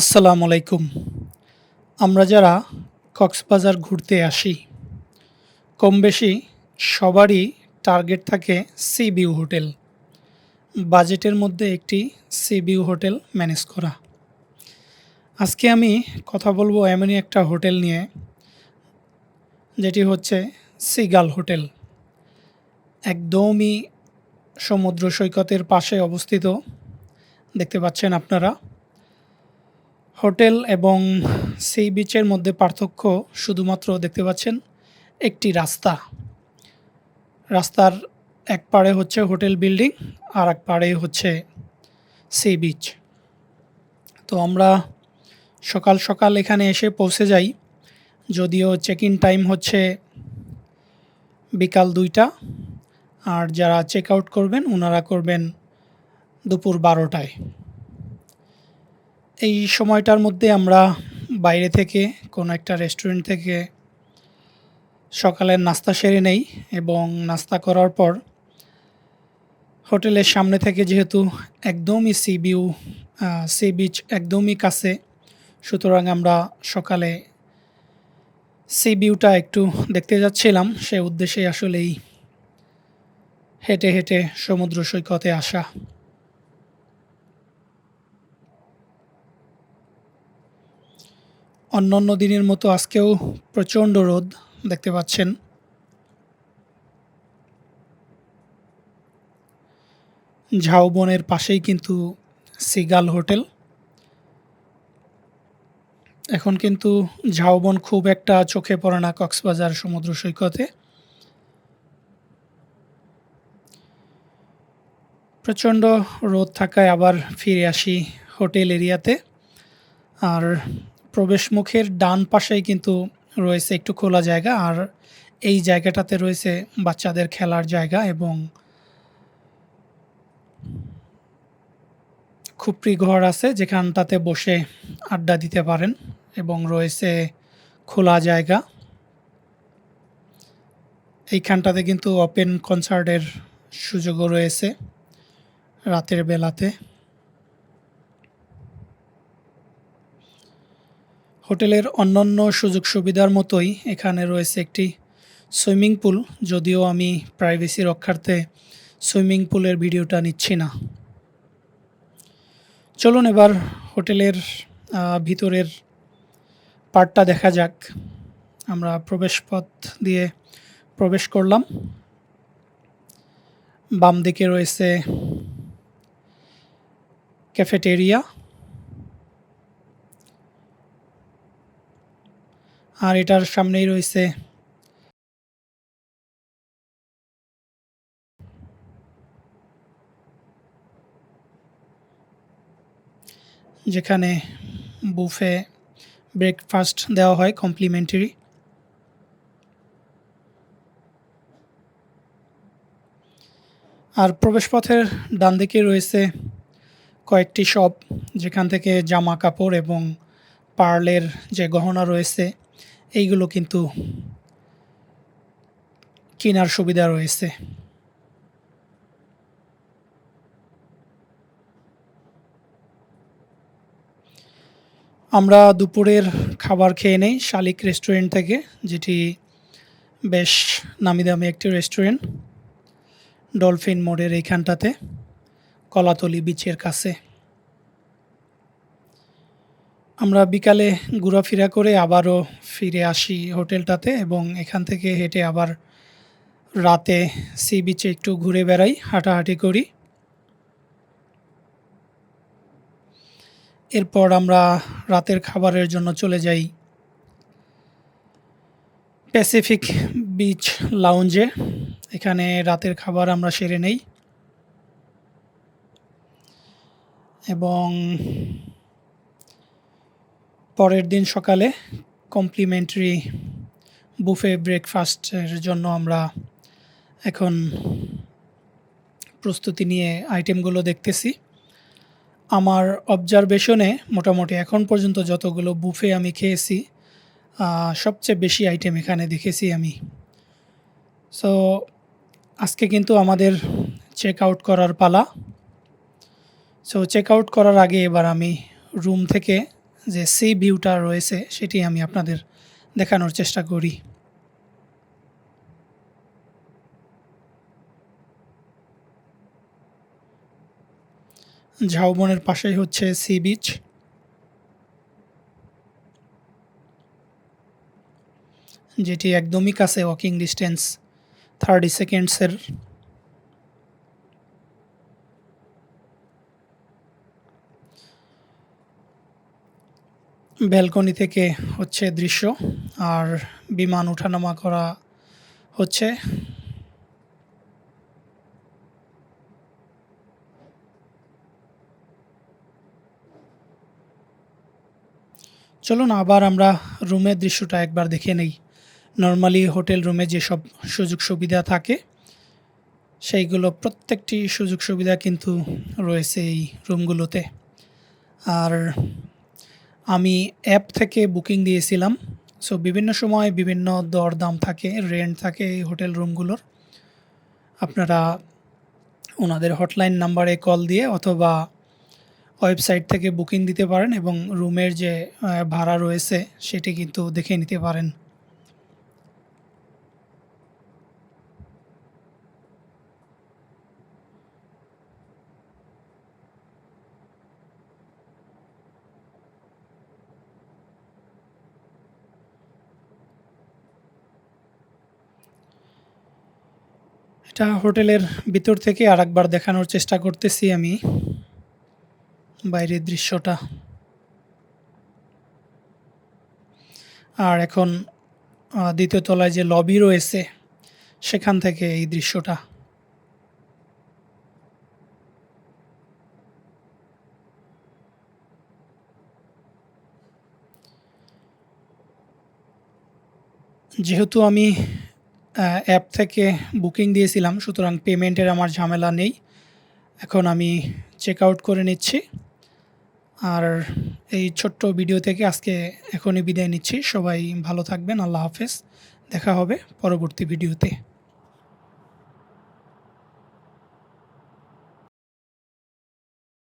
আসসালামু আলাইকুম। আমরা যারা কক্সবাজার ঘুরতে আসি কম বেশি সবারই টার্গেট থাকে সি ভিউ হোটেল। বাজেটের মধ্যে একটি সি ভিউ হোটেল ম্যানেজ করা। আজকে আমি কথা বলব এমনই একটা হোটেল নিয়ে, যেটি হচ্ছে সিগাল হোটেল। একদমই সমুদ্র সৈকতের পাশে অবস্থিত। দেখতে পাচ্ছেন আপনারা? হোটেল এবং সি বিচের মধ্যে পার্থক্য শুধুমাত্র দেখতে পাচ্ছেন একটি রাস্তা। রাস্তার এক পাড়ে হচ্ছে হোটেল বিল্ডিং, আর এক পাড়ে হচ্ছে সি বিচ তো আমরা সকাল সকাল এখানে এসে পৌঁছে যাই। যদিও চেক ইন টাইম হচ্ছে বিকাল দুইটা, আর যারা চেক আউট করবেন ওনারা করবেন দুপুর বারোটায়। এই সময়টার মধ্যে আমরা বাইরে থেকে কোনো একটা রেস্টুরেন্ট থেকে সকালের নাস্তা সেরে নেই এবং নাস্তা করার পর হোটেলের সামনে থেকে যেহেতু একদমই সি ভিউ সি বিচ একদমই কাছে, সুতরাং আমরা সকালে সি ভিউটা একটু দেখতে যাচ্ছিলাম। সে উদ্দেশ্যে আসলেই হেঁটে হেঁটে সমুদ্র সৈকতে আসা। অন্যান্য দিনের মতো আজকেও প্রচণ্ড রোদ দেখতে পাচ্ছেন। ঝাউবনের পাশেই কিন্তু সিগাল হোটেল। এখন কিন্তু ঝাউবন খুব একটা চোখে পড়ে না কক্সবাজার সমুদ্র সৈকতে। প্রচণ্ড রোদ থাকায় আবার ফিরে আসি হোটেল এরিয়াতে। আর প্রবেশমুখের ডান পাশেই কিন্তু রয়েছে একটু খোলা জায়গা, আর এই জায়গাটাতে রয়েছে বাচ্চাদের খেলার জায়গা এবং খুপড়ি ঘর আছে যেখানটাতে বসে আড্ডা দিতে পারেন এবং রয়েছে খোলা জায়গা। এইখানটাতে কিন্তু ওপেন কনসার্টের সুযোগও রয়েছে রাতের বেলাতে। হোটেলের অন্যান্য সুযোগ সুবিধার মতোই এখানে রয়েছে একটি সুইমিং পুল, যদিও আমি প্রাইভেসি রক্ষার্থে সুইমিং পুলের ভিডিওটা নিচ্ছি না। চলুন এবার হোটেলের ভিতরের পার্টটা দেখা যাক। আমরা প্রবেশপথ দিয়ে প্রবেশ করলাম। বাম দিকে রয়েছে ক্যাফেটেরিয়া। আর এটার সামনেই রয়েছে। যেখানে বুফে ব্রেকফাস্ট দেওয়া হয় কমপ্লিমেন্টারি। আর প্রবেশপথের ডান দিকে রয়েছে কয়েকটি শপ, যেখান থেকে জামা কাপড় এবং পার্লের যে গহনা রয়েছে এইগুলো কিন্তু কেনার সুবিধা রয়েছে। আমরা দুপুরের খাবার খেয়ে নেই, শালিক রেস্টুরেন্ট থেকে, যেটি বেশ নামি দামি একটি রেস্টুরেন্ট ডলফিন মোড়ের এইখানটাতে, কলাতলি বিচের কাছে। আমরা বিকালে ঘোরাফেরা করে আবারও ফিরে আসি হোটেলটাতে এবং এখান থেকে হেঁটে আবার রাতে সি বিচে একটু ঘুরে বেড়াই, হাঁটাহাঁটি করি। এরপর আমরা রাতের খাবারের জন্য চলে যাই প্যাসিফিক বিচ লাউঞ্জে। এখানে রাতের খাবার আমরা সেরে নেই। এবং পরের দিন সকালে কমপ্লিমেন্টারি বুফে ব্রেকফাস্টের জন্য আমরা এখন প্রস্তুতি নিয়ে আইটেমগুলো দেখতেছি। আমার অবজারভেশনে মোটামুটি এখন পর্যন্ত যতগুলো বুফে আমি খেয়েছি সবচেয়ে বেশি আইটেম এখানে দেখেছি আমি। সো আজকে কিন্তু আমাদের চেক আউট করার পালা। সো চেক আউট করার আগে এবার আমি রুম থেকে যে সি ভিউটা রয়েছে, সেটি আমি আপনাদের দেখানোর চেষ্টা করি। ঝাউবনের পাশেই হচ্ছে সি বিচ। যেটি একদমই কাছে ওয়াকিং ডিস্টেন্স থার্টি সেকেন্ডসের ব্যালকনি থেকে হচ্ছে দৃশ্য আর বিমান ওঠানামা করা হচ্ছে। চলুন আবার আমরা রুমের দৃশ্যটা একবার দেখে নেই। নর্মালি হোটেল রুমে যেসব সুযোগ সুবিধা থাকে, সেইগুলো প্রত্যেকটি সুযোগ সুবিধা কিন্তু রয়েছে এই রুমগুলোতে। আর আমি অ্যাপ থেকে বুকিং দিয়েছিলাম। সো বিভিন্ন সময় বিভিন্ন দরদাম থাকে রেন্ট থাকে এই হোটেল রুমগুলোর। আপনারা ওনাদের হটলাইন নাম্বারে কল দিয়ে অথবা ওয়েবসাইট থেকে বুকিং দিতে পারেন এবং রুমের যে ভাড়া রয়েছে, সেটি কিন্তু দেখে নিতে পারেন। এটা হোটেলের ভিতর থেকে আরেকবার দেখানোর চেষ্টা করতেছি আমি। বাইরের দৃশ্যটা। আর এখন দ্বিতীয় তলায় যে লবি রয়েছে, সেখান থেকে এই দৃশ্যটা। যেহেতু আমি অ্যাপ থেকে বুকিং দিয়েছিলাম, সুতরাং পেমেন্টের আমার ঝামেলা নেই। এখন আমি চেক আউট করে নিচ্ছি। আর এই ছোট্ট ভিডিও থেকে আজকে এখনই বিদায় নিচ্ছি। সবাই ভালো থাকবেন, আল্লাহ হাফেজ। দেখা হবে পরবর্তী ভিডিওতে